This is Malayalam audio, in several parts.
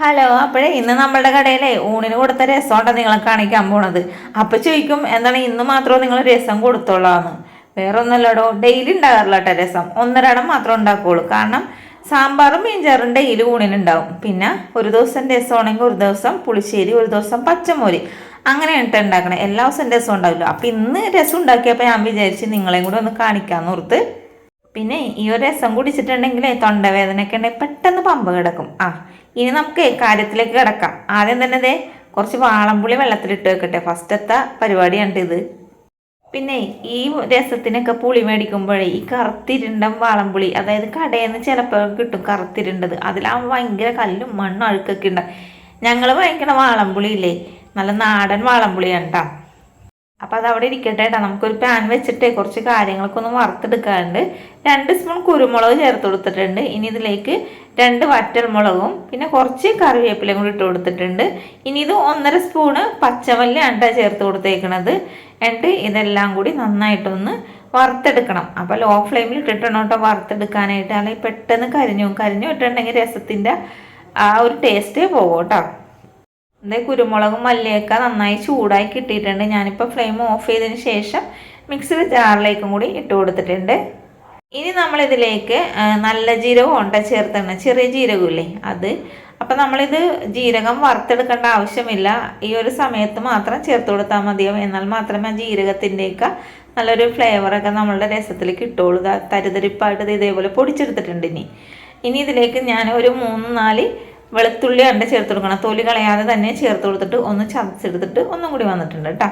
ഹലോ അപ്പോഴേ ഇന്ന് നമ്മളുടെ കടയിലെ ഊണിന് കൊടുത്ത രസമുണ്ട് നിങ്ങളെ കാണിക്കാൻ പോണത്. അപ്പൊ ചോദിക്കും എന്താണ് ഇന്ന് മാത്രം നിങ്ങൾ രസം കൊടുത്തോളാന്ന്. വേറെ ഒന്നല്ലടോ ഡെയിലി ഉണ്ടാകാറില്ല കേട്ടോ രസം. ഒന്നരടം മാത്രം ഉണ്ടാക്കുള്ളൂ. കാരണം സാമ്പാറും മീൻചാറും ഡെയിലി ഊണിനുണ്ടാവും. പിന്നെ ഒരു ദിവസം രസമാണെങ്കിൽ ഒരു ദിവസം പുളിശ്ശേരി ഒരു ദിവസം പച്ചമോര്. അങ്ങനെ കേട്ടോ ഉണ്ടാക്കണേ. എല്ലാ ദിവസവും രസം ഉണ്ടാവില്ല. അപ്പം ഇന്ന് രസം ഉണ്ടാക്കിയപ്പോൾ ഞാൻ വിചാരിച്ച് നിങ്ങളെയും കൂടെ ഒന്ന് കാണിക്കാമെന്ന് ഓർത്ത്. പിന്നെ ഈ ഒരു രസം കുടിച്ചിട്ടുണ്ടെങ്കിൽ തൊണ്ടവേദനയൊക്കെ ഉണ്ടെങ്കിൽ പെട്ടെന്ന് പമ്പ കിടക്കും. ആ ഇനി നമുക്ക് കാര്യത്തിലേക്ക് കിടക്കാം. ആദ്യം തന്നെ ദേ കുറച്ച് വാളംപുളി വെള്ളത്തിലിട്ട് വെക്കട്ടെ. ഫസ്റ്റത്തെ പരിപാടിയാണ് ഇത്. പിന്നെ ഈ രസത്തിനൊക്കെ പുളി മേടിക്കുമ്പോഴേ ഈ കറുത്തിരുണ്ടം വാളംപുളി അതായത് കടയിൽ നിന്ന് ചിലപ്പോൾ കിട്ടും കറുത്തിരുണ്ടത്. അതിലാവുമ്പോൾ ഭയങ്കര കല്ലും മണ്ണും അഴുക്കൊക്കെ ഉണ്ടാവും. ഞങ്ങൾ വാങ്ങിക്കണ വാളംപുളി ഇല്ലേ? നല്ല നാടൻ വാളംപുളിയാണ് കേട്ടോ അപ്പം അത് അവിടെ ഇരിക്കട്ടെ കേട്ടോ നമുക്കൊരു പാൻ വെച്ചിട്ട് കുറച്ച് കാര്യങ്ങളൊക്കെ ഒന്ന് വറുത്തെടുക്കാറുണ്ട്. രണ്ട് സ്പൂൺ കുരുമുളക് ചേർത്ത് കൊടുത്തിട്ടുണ്ട്. ഇനി ഇതിലേക്ക് രണ്ട് വറ്റൽമുളകും പിന്നെ കുറച്ച് കറിവേപ്പിലയും കൂടി ഇട്ട് കൊടുത്തിട്ടുണ്ട്. ഇനി ഇത് ഒന്നര സ്പൂണ് പച്ചമല്ലി അണ്ട ചേർത്ത് കൊടുത്തേക്കണത്. എന്നിട്ട് ഇതെല്ലാം കൂടി നന്നായിട്ടൊന്ന് വറുത്തെടുക്കണം. അപ്പോൾ ലോ ഫ്ലെയിമിൽ ഇട്ടിട്ടാണ് കേട്ടോ വറുത്തെടുക്കാനായിട്ട്. അല്ലെങ്കിൽ പെട്ടെന്ന് കരിഞ്ഞു കരിഞ്ഞു ഇട്ടിട്ടുണ്ടെങ്കിൽ രസത്തിന്റെ ആ ഒരു ടേസ്റ്റേ പോകും കേട്ടോ ഇത് കുരുമുളകും മല്ലിയൊക്കെ നന്നായി ചൂടായി കിട്ടിയിട്ടുണ്ട്. ഞാനിപ്പോൾ ഫ്ലെയിം ഓഫ് ചെയ്തതിന് ശേഷം മിക്സിയുടെ ജാറിലേക്കും കൂടി ഇട്ട് കൊടുത്തിട്ടുണ്ട്. ഇനി നമ്മളിതിലേക്ക് നല്ല ജീരകം ഉണ്ട ചേർത്തണം. ചെറിയ ജീരകമില്ലേ? അത്. അപ്പം നമ്മളിത് ജീരകം വറുത്തെടുക്കേണ്ട ആവശ്യമില്ല. ഈ ഒരു സമയത്ത് മാത്രം ചേർത്ത് കൊടുത്താൽ മതിയാവും എന്നാൽ മാത്രമേ ആ ജീരകത്തിന്റെയൊക്കെ നല്ലൊരു ഫ്ലേവറൊക്കെ നമ്മളുടെ രസത്തിൽ കിട്ടുള്ളൂ തരിതരിപ്പായിട്ട് ഇത് ഇതേപോലെ പൊടിച്ചെടുത്തിട്ടുണ്ട് ഇനി. ഇനി ഇതിലേക്ക് ഞാൻ ഒരു മൂന്ന് നാല് വെളുത്തുള്ളി അണ്ട ചേർത്ത് കൊടുക്കണം. തൊലി കളയാതെ തന്നെ ചേർത്ത് കൊടുത്തിട്ട് ഒന്ന് ചതച്ചെടുത്തിട്ട് ഒന്നും കൂടി വന്നിട്ടുണ്ട് കേട്ടോ.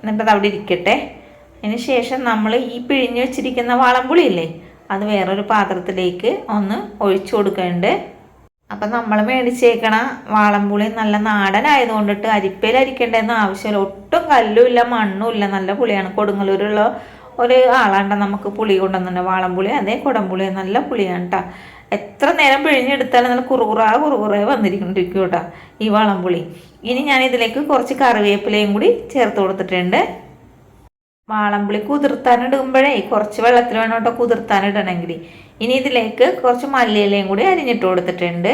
എന്നിട്ട് അത് അവിടെ ഇരിക്കട്ടെ. അതിന് ശേഷം നമ്മൾ ഈ പിഴിഞ്ഞ് വെച്ചിരിക്കുന്ന വാളംപുളി ഇല്ലേ അത് വേറൊരു പാത്രത്തിലേക്ക് ഒന്ന് ഒഴിച്ചു കൊടുക്കുന്നുണ്ട് അപ്പം നമ്മൾ മേടിച്ചേക്കണ വാളംപുളി നല്ല നാടനായതുകൊണ്ടിട്ട് അരിപ്പയിൽ അരിക്കേണ്ടതെന്ന് ആവശ്യമില്ല. ഒട്ടും കല്ലുമില്ല മണ്ണുമില്ല നല്ല പുളിയാണ്. കൊടുങ്ങല്ലൂരുള്ള ഒരു ആളാണ്ട നമുക്ക് പുളി കൊണ്ടുവന്നിട്ടുണ്ട്. വാളംപുളി അതേ കുടംപുളി. നല്ല പുളിയാണ് കേട്ടോ എത്ര നേരം പിഴിഞ്ഞെടുത്താലും നല്ല കുറുകുറ കുറുകുറേ വന്നിരിക്കുന്നുണ്ടിരിക്കും കേട്ടോ ഈ വളംപുളി. ഇനി ഞാൻ ഇതിലേക്ക് കുറച്ച് കറിവേപ്പിലയും കൂടി ചേർത്ത് കൊടുത്തിട്ടുണ്ട്. വാളംപുളി കുതിർത്താനിടുമ്പോഴേ കുറച്ച് വെള്ളത്തിൽ വേണം കേട്ടോ കുതിർത്താനിടണമെങ്കിൽ ഇനി ഇതിലേക്ക് കുറച്ച് മല്ലിയിലയും കൂടി അരിഞ്ഞിട്ട് കൊടുത്തിട്ടുണ്ട്.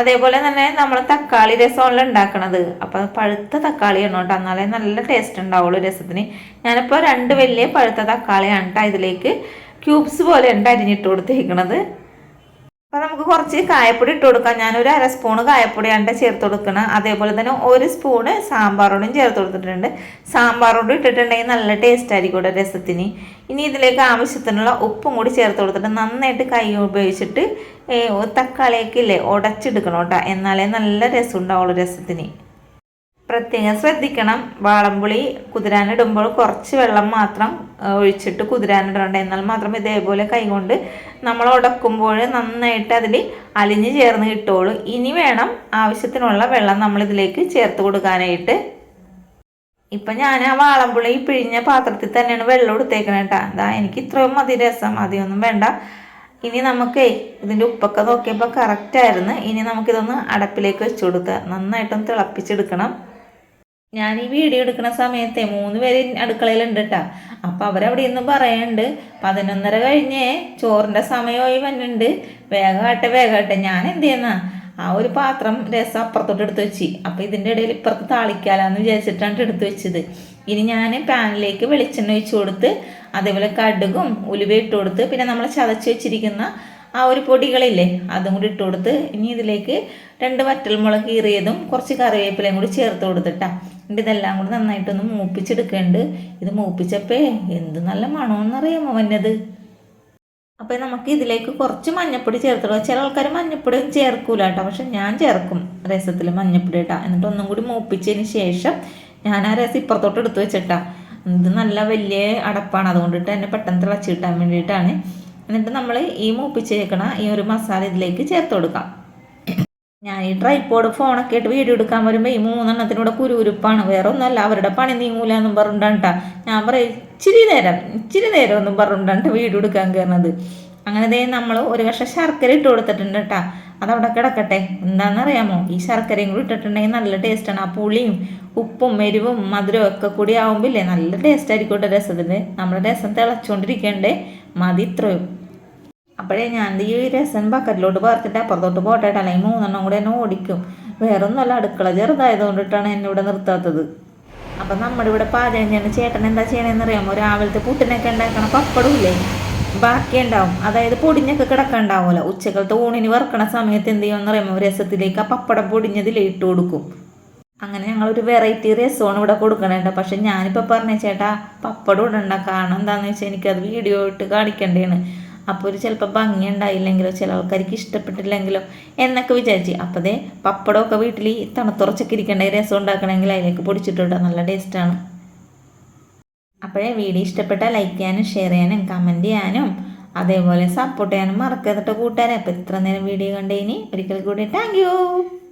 അതേപോലെ തന്നെ നമ്മൾ തക്കാളി രസമല്ല ഉണ്ടാക്കണത്. അപ്പം പഴുത്ത തക്കാളിയാണ് കേട്ടോ. എന്നാലേ നല്ല ടേസ്റ്റ് ഉണ്ടാവുള്ളൂ രസത്തിന്. ഞാനിപ്പോൾ രണ്ട് വലിയ പഴുത്ത തക്കാളിയാണ് കേട്ടോ ഇതിലേക്ക് ക്യൂബ്സ് പോലെ ഉണ്ട് അരിഞ്ഞിട്ട് കൊടുത്തേക്കണത്. അപ്പോൾ നമുക്ക് കുറച്ച് കായപ്പൊടി ഇട്ട് കൊടുക്കാം. ഞാനൊരു അര സ്പൂണ് കായപ്പൊടിയാണ് ചേർത്ത് കൊടുക്കണം. അതേപോലെ തന്നെ ഒരു സ്പൂണ് സാമ്പാറോടും ചേർത്ത് കൊടുത്തിട്ടുണ്ട്. സാമ്പാറോട് ഇട്ടിട്ടുണ്ടെങ്കിൽ നല്ല ടേസ്റ്റ് ആയിരിക്കും രസത്തിന്. ഇനി ഇതിലേക്ക് ആവശ്യത്തിനുള്ള ഉപ്പും കൂടി ചേർത്ത് കൊടുത്തിട്ട് നന്നായിട്ട് കൈ ഉപയോഗിച്ചിട്ട് തക്കാളിയൊക്കെ ഇല്ലേ ഉടച്ചെടുക്കണം കേട്ടോ എന്നാലേ നല്ല രസം ഉണ്ടാവുള്ളൂ രസത്തിന്. പ്രത്യേകം ശ്രദ്ധിക്കണം. വാളംപുളി കുതിരാനിടുമ്പോൾ കുറച്ച് വെള്ളം മാത്രം ഒഴിച്ചിട്ട് കുതിരാനിടണ്ട എന്നാൽ മാത്രം ഇതേപോലെ കൈകൊണ്ട് നമ്മൾ ഉടക്കുമ്പോൾ നന്നായിട്ട് അതിൽ അലിഞ്ഞ് ചേർന്ന് കിട്ടുള്ളൂ ഇനി വേണം ആവശ്യത്തിനുള്ള വെള്ളം നമ്മൾ ഇതിലേക്ക് ചേർത്ത് കൊടുക്കാനായിട്ട്. ഇപ്പൊ ഞാൻ ആ വാളംപുളി പിഴിഞ്ഞ പാത്രത്തിൽ തന്നെയാണ് വെള്ളം എടുത്തേക്കണേ കേട്ടോ അതാ എനിക്ക് ഇത്രയും മതി രസം. വേണ്ട. ഇനി നമുക്കേ ഇതിന്റെ ഉപ്പൊക്കെ നോക്കിയപ്പോൾ കറക്റ്റായിരുന്നു ഇനി നമുക്കിതൊന്ന് അടപ്പിലേക്ക് വെച്ച് കൊടുക്കുക നന്നായിട്ടൊന്ന് തിളപ്പിച്ചെടുക്കണം. ഞാൻ ഈ വീഡിയോ എടുക്കുന്ന സമയത്തെ മൂന്ന് പേര് അടുക്കളയിലുണ്ട് കേട്ടോ അപ്പോൾ അവരവിടെ ഇന്ന് പറയുന്നുണ്ട് പതിനൊന്നര കഴിഞ്ഞേ ചോറിന്റെ സമയമായി വന്നിട്ടുണ്ട് വേഗമാട്ടെ വേഗമാട്ടെ ഞാൻ എന്ത് ചെയ്യുന്ന ആ ഒരു പാത്രം രസം അപ്പുറത്തോട്ട് എടുത്ത് വെച്ച്. അപ്പോൾ ഇതിന്റെ ഇടയിൽ ഇപ്പുറത്ത് താളിക്കാലാന്ന് വിചാരിച്ചിട്ടാണ് എടുത്ത് വെച്ചത്. ഇനി ഞാൻ പാനിലേക്ക് വെളിച്ചെണ്ണ ഒഴിച്ചു കൊടുത്ത് അതേപോലെ കടുകും ഉലുവ ഇട്ട് കൊടുത്ത് പിന്നെ നമ്മൾ ചതച്ച് വെച്ചിരിക്കുന്ന ആ ഒരു പൊടികളില്ലേ അതും കൂടി ഇട്ട് കൊടുത്ത് ഇനി ഇതിലേക്ക് രണ്ട് വറ്റൽമുളക് കീറിയതും കുറച്ച് കറിവേപ്പിലയും കൂടി ചേർത്ത് കൊടുത്തിട്ടാണ് എന്നിട്ട് ഇതെല്ലാം കൂടി നന്നായിട്ടൊന്ന് മൂപ്പിച്ചെടുക്കേണ്ട. ഇത് മൂപ്പിച്ചപ്പേ എന്ത് നല്ല മണമെന്നറിയാമോ വന്നത്? അപ്പോൾ നമുക്ക് ഇതിലേക്ക് കുറച്ച് മഞ്ഞപ്പൊടി ചേർത്തിടുക ചില ആൾക്കാർ മഞ്ഞപ്പൊടി ചേർക്കൂല കേട്ടോ പക്ഷെ ഞാൻ ചേർക്കും രസത്തിൽ മഞ്ഞപ്പൊടി ഇട്ടാ. എന്നിട്ട് ഒന്നും കൂടി മൂപ്പിച്ചതിന് ശേഷം ഞാൻ ആ രസം ഇപ്പുറത്തോട്ട് എടുത്തു വെച്ചിട്ടാ. ഇത് നല്ല വലിയ അടപ്പാണ് അതുകൊണ്ടിട്ട് എന്നെ പെട്ടെന്ന് തിളച്ചു കിട്ടാൻ വേണ്ടിയിട്ടാണ് എന്നിട്ട് നമ്മൾ ഈ മൂപ്പിച്ചേക്കണ ഈ ഒരു മസാല ഇതിലേക്ക് ചേർത്ത് കൊടുക്കാം. ഞാൻ ഈ ട്രൈപ്പോഡ് ഫോണൊക്കെ ആയിട്ട് വീഡിയോ എടുക്കാൻ വരുമ്പോൾ ഈ മൂന്നെണ്ണത്തിനൂടെ കുരുകുരുപ്പാണ്. വേറെ ഒന്നല്ല അവരുടെ പണി നീങ്ങൂല എന്നും പറഞ്ഞിട്ടാ ഞാൻ പറയും ഇച്ചിരി നേരം ഇച്ചിരി നേരം ഒന്നും പറഞ്ഞിട്ടാണ് വീഡിയോ എടുക്കാൻ കയറുന്നത് അങ്ങനെ ദേ നമ്മൾ ഒരു കഷ്ണം ശർക്കര ഇട്ട് കൊടുത്തിട്ടുണ്ട് കേട്ടാ അതവിടെ കിടക്കട്ടെ. എന്താണെന്നറിയാമോ? ഈ ശർക്കരയും കൂടി ഇട്ടിട്ടുണ്ടെങ്കിൽ നല്ല ടേസ്റ്റാണ് ആ പുളിയും ഉപ്പും എരിവും മധുരവും ഒക്കെ കൂടി ഇല്ലേ? നല്ല ടേസ്റ്റ് ആയിരിക്കും കേട്ടോ രസത്തിന്. നമ്മുടെ രസം തിളച്ചുകൊണ്ടിരിക്കണ്ടേ മതി ഇത്രയും അപ്പോഴേ ഞാൻ ഈ രസം ബക്കറ്റിലോട്ട് പറഞ്ഞിട്ട് അപ്പുറത്തോട്ട് പോട്ടെ അല്ലെങ്കിൽ മൂന്നെണ്ണം കൂടെ എന്നെ ഓടിക്കും. വേറെ ഒന്നുമല്ല അടുക്കള ചെറുതായതുകൊണ്ടിട്ടാണ് എന്നെ ഇവിടെ നിർത്താത്തത്. അപ്പം നമ്മുടെ ഇവിടെ പാചകം ചെയ്യുന്ന ചേട്ടൻ എന്താ ചെയ്യണമെന്ന് അറിയാമോ? രാവിലത്തെ പുട്ടിനൊക്കെ ഉണ്ടാക്കണ പപ്പടമില്ലേ? ബാക്കി ഉണ്ടാവും. അതായത് പൊടിഞ്ഞൊക്കെ കിടക്കണ്ടാവുമല്ലോ. ഉച്ചക്കലത്തെ ഊണിന് വറക്കണ സമയത്ത് എന്ത് ചെയ്യുമെന്ന് അറിയാമോ? രസത്തിലേക്ക് ആ പപ്പടം പൊടിഞ്ഞതിൽ ഇട്ട് കൊടുക്കും. അങ്ങനെ ഞങ്ങളൊരു വെറൈറ്റി രസമാണ് ഇവിടെ കൊടുക്കണേട്ടോ പക്ഷെ ഞാനിപ്പോൾ പറഞ്ഞ ചേട്ടാ പപ്പടം ഇടണ്ട. കാരണം എന്താണെന്ന് വെച്ചാൽ എനിക്കത് വീഡിയോ ഇട്ട് കാണിക്കേണ്ടതാണ് അപ്പോൾ ഒരു ചിലപ്പോൾ ഭംഗി ഉണ്ടായില്ലെങ്കിലോ ചില ആൾക്കാർക്ക് ഇഷ്ടപ്പെട്ടില്ലെങ്കിലോ എന്നൊക്കെ വിചാരിച്ച്. അപ്പോൾ ദേ പപ്പടമൊക്കെ വീട്ടിൽ തണുത്തുറച്ചൊക്കെ ഇരിക്കേണ്ട രസം ഉണ്ടാക്കണമെങ്കിൽ അതിലേക്ക് പൊടിച്ചിട്ടുണ്ട് നല്ല ടേസ്റ്റാണ് അപ്പോഴേ വീഡിയോ ഇഷ്ടപ്പെട്ടാൽ ലൈക്ക് ചെയ്യാനും ഷെയർ ചെയ്യാനും കമന്റ് ചെയ്യാനും അതേപോലെ സപ്പോർട്ട് ചെയ്യാനും മറക്കരുത് കൂട്ടുകാരെ. അപ്പോൾ ഇത്ര നേരം വീഡിയോ കണ്ടതിന് ഒരിക്കൽ കൂടി താങ്ക്